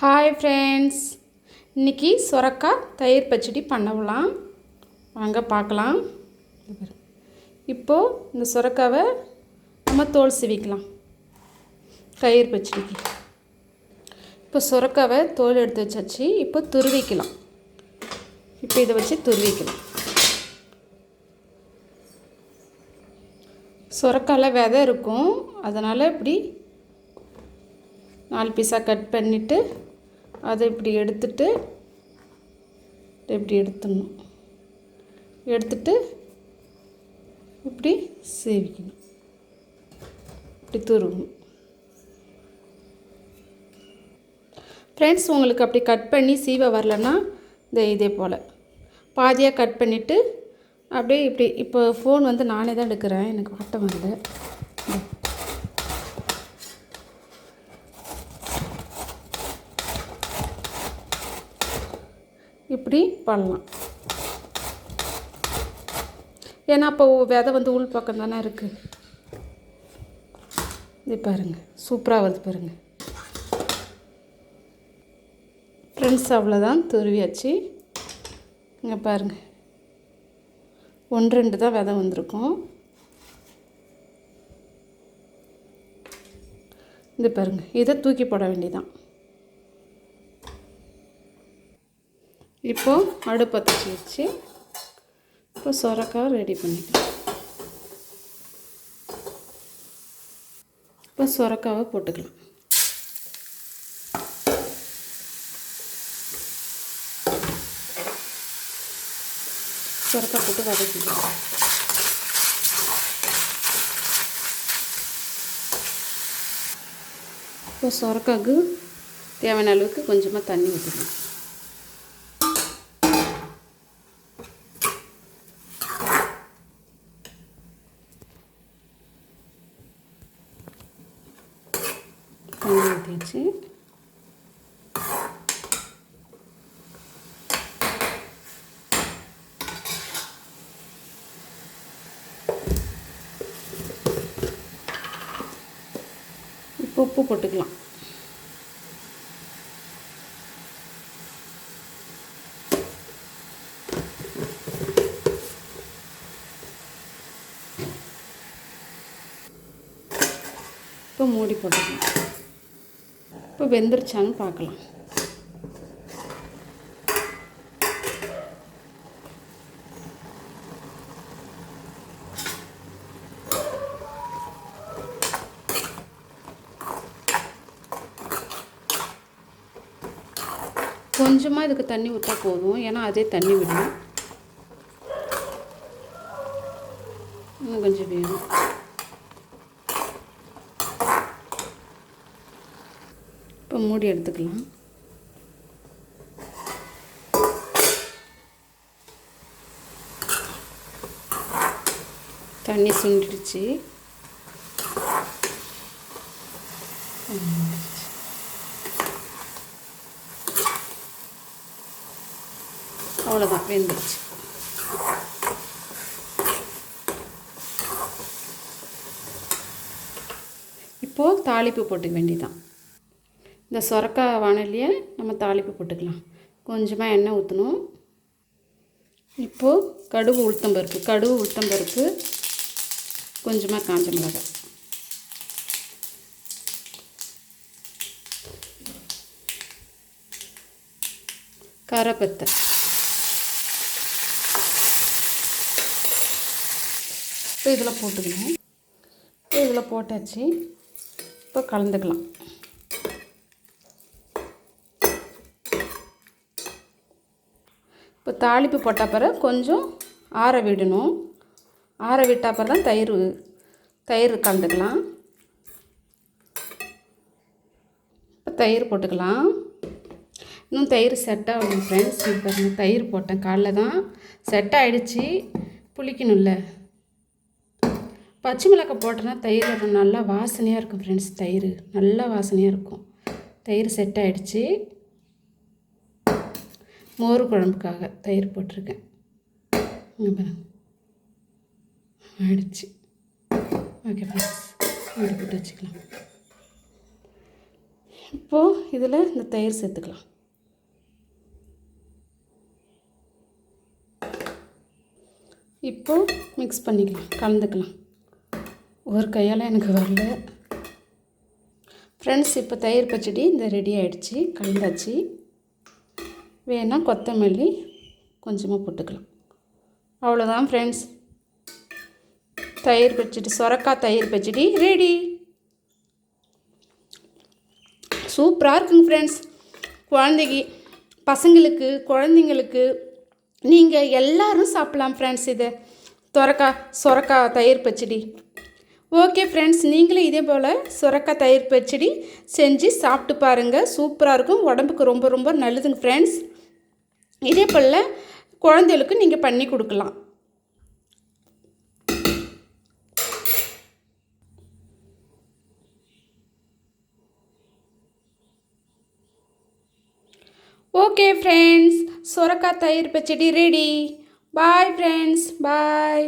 Hi friends இன்றைக்கி சுரக்காய் தயிர் பச்சடி பண்ணலாம் வாங்க பார்க்கலாம். இப்போது இந்த சுரக்காவை நம்ம தோல் சீவிக்கலாம். தயிர் பச்சடிக்கு. இப்போ சுரக்காவை தோல் எடுத்து வச்சாச்சு. இப்போ துருவிக்கலாம். இப்போ இதை வச்சு துருவிக்கலாம். சுரக்காயில் விதை இருக்கும். அதனால் இப்படி நாலு பீஸாக கட் பண்ணிவிட்டு அதை இப்படி எடுத்துட்டு இப்படி எடுத்துடணும். எடுத்துட்டு இப்படி சேவிக்கணும். இப்படி துருவணும். ஃப்ரெண்ட்ஸ் உங்களுக்கு அப்படி கட் பண்ணி சீவ வரலன்னா இந்த இதே போல். பாதியாக கட் பண்ணிவிட்டு அப்படியே இப்படி இப்போ ஃபோன் வந்து நானே தான் எடுக்கிறேன். எனக்கு வட்டம் வரல. இப்படி பண்ணலாம். ஏன்னா அப்போ விதை வந்து உள் பக்கம் தானே இருக்குது இது பாருங்கள் சூப்பராக வருது பாருங்கள் ஃப்ரெண்ட்ஸ் அவ்வளோதான் துருவியாச்சு. இங்கே பாருங்கள் ஒன்று ரெண்டு தான் விதை வந்திருக்கும். இது பாருங்கள் இதை தூக்கி போட வேண்டியதான் இப்போது அடுப்பை தச்சு வச்சு இப்போ சொரக்காய் ரெடி பண்ணிக்கலாம். இப்போ சொரக்காவை போட்டுக்கலாம். சொரக்காய் போட்டு வதக்கிக்கலாம். இப்போ சொரக்காய்க்கு தேவையான அளவுக்கு கொஞ்சமாக தண்ணி ஊற்றிக்கலாம் தண்ணி ஊற்றியாச்சு இப்போ உப்பு போட்டுக்கலாம். இப்போ மூடி போட்டுக்கலாம். இப்போ வெந்துருச்சான்னு பார்க்கலாம். கொஞ்சமாக இதுக்கு தண்ணி ஊற்றா போதும். ஏன்னா அதே தண்ணி விடும் இன்னும் கொஞ்சம் வேணும். மூடி எடுத்துக்கலாம். தண்ணி சுண்டிடுச்சு. அவ்வளோதான் வெந்துருச்சு. இப்போது தாளிப்பு போட்டுக்க வேண்டியதான் இந்த சொரக்காய் வானலியை நம்ம தாளிப்பு போட்டுக்கலாம். கொஞ்சமாக எண்ணெய் ஊற்றணும் இப்போது கடுகு உளுத்தம்பருப்பு கடுகு உளுத்தம்பருப்பு கொஞ்சமாக காஞ்ச மிளகாய். கரப்பத்தை இப்போ இதில் போட்டுக்கணும். இப்போ இதில் போட்டாச்சு. இப்போ கலந்துக்கலாம். இப்போ தாளிப்பு போட்ட பிறகு கொஞ்சம் ஆற விடணும். ஆற விட்ட அப்புறம் தான் தயிர் தயிர் கலந்துக்கலாம். இப்போ தயிர் போட்டுக்கலாம். இன்னும் தயிர் செட் ஆகணும் ஃப்ரெண்ட்ஸ் பாருங்க தயிர் போட்டேன். காலைல தான் செட் ஆகிடுச்சி புளிக்கணும்ல. பச்சை மிளகாய் போட்டோன்னா தயிர் நல்லா வாசனையாக இருக்கும் ஃப்ரெண்ட்ஸ் தயிர் நல்லா வாசனையாக இருக்கும். தயிர் செட் ஆகிடுச்சி மோர் குழம்புக்காக தயிர் போட்டிருக்கேன். அப்புறம் ஆயிடுச்சு ஓகே ஃப்ரெண்ட்ஸ் மூடி போட்டு வச்சுக்கலாம். இப்போது இதில் இந்த தயிர் சேர்த்துக்கலாம். இப்போது மிக்ஸ் பண்ணிக்கலாம். கலந்துக்கலாம். ஒரு கையால் எனக்கு வரல. ஃப்ரெண்ட்ஸ் இப்போ தயிர் பச்சடி இந்த ரெடி ஆகிடுச்சி கலந்தாச்சு. வேணால் கொத்தமல்லி கொஞ்சமாக போட்டுக்கலாம். அவ்வளோதான் ஃப்ரெண்ட்ஸ் தயிர் பச்சடி சொரக்காய் தயிர் பச்சடி ரெடி சூப்பராக இருக்குங்க ஃப்ரெண்ட்ஸ் குழந்தைக்கு பசங்களுக்கு குழந்தைங்களுக்கு நீங்கள் எல்லாரும் சாப்பிட்லாம் ஃப்ரெண்ட்ஸ் இதை. சொரக்காய் சொரக்காய் தயிர் பச்சடி. ஓகே ஃப்ரெண்ட்ஸ் நீங்களும் இதே போல் சுரக்காய் தயிர் பச்சடி செஞ்சு சாப்பிட்டு பாருங்கள் சூப்பராக இருக்கும். உடம்புக்கு ரொம்ப ரொம்ப நல்லதுங்க ஃப்ரெண்ட்ஸ் இதே போல் குழந்தைகளுக்கு நீங்கள் பண்ணி கொடுக்கலாம். ஓகே ஃப்ரெண்ட்ஸ் சுரக்காய் தயிர் பச்சடி ரெடி பாய் ஃப்ரெண்ட்ஸ் பாய்